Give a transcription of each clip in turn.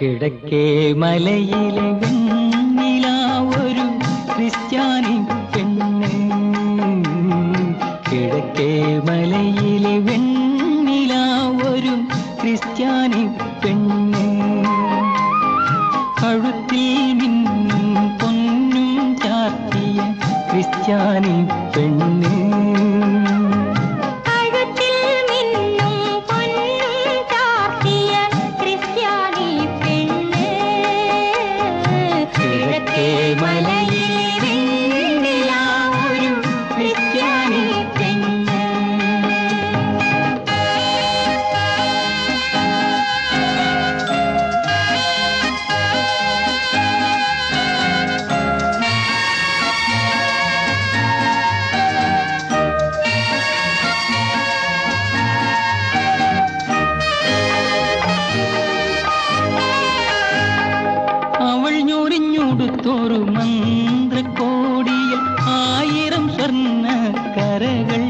കിഴക്കേ മലയിലെ വെണ്ണില ഒരു ക്രിസ്ത്യാനി പെണ്ണ്. കിഴക്കേ മലയിലെ വെണ്ണില ഒരു ക്രിസ്ത്യാനി പെണ്ണ്. കഴുത്തിൽ നിന്നും പൊന്നും ചാർത്തിയ ക്രിസ്ത്യാനി പെണ്ണ്. ഞൊറിഞ്ഞൊടുത്തൊരു മന്ത്രക്കോടിയിൽ ആയിരം സ്വർണ്ണ കരകൾ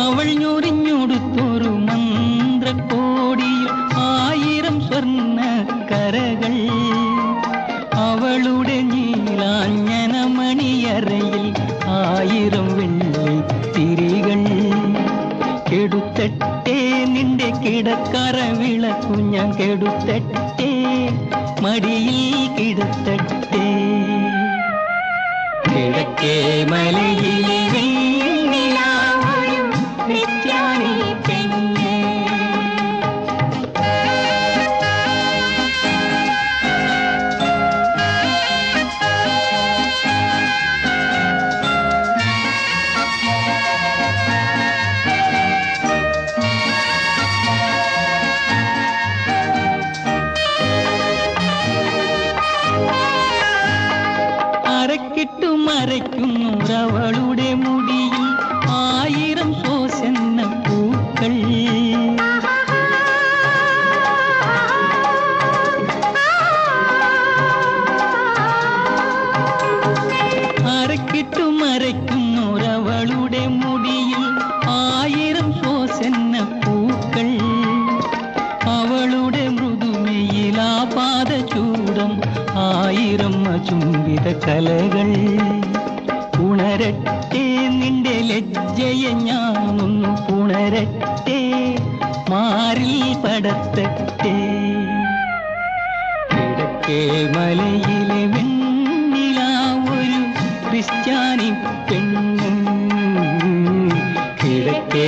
അവൾ ഞൊറിഞ്ഞൊടുത്തൊരു മന്ത്രക്കോടിയിൽ ആയിരം സ്വർണ്ണ കരകൾ അവളുടെ നീലാഞ്ഞന മണിയറയിൽ ആയിരം വെള്ളി കെടുത്തട്ടെ നിന്റെ കിടക്കറ വിളക്കു ഞാൻ കെടുത്തട്ടെ. മടിയിൽ കിടത്തട്ടെ. കിടക്കേ മലയിലെ അരക്കിട്ടു ആയിരം ചുംബിത കലകൾ ഉണരട്ടെ നിന്റെ ലജ്ജയെ ഞാനൊന്നു പുണരട്ടെ മാറിൽ പടത്തട്ടെ. കിഴക്കേ മലയിലെ വെണ്ണില ഒരു ക്രിസ്ത്യാനി പെണ്ണ്. കിഴക്കേ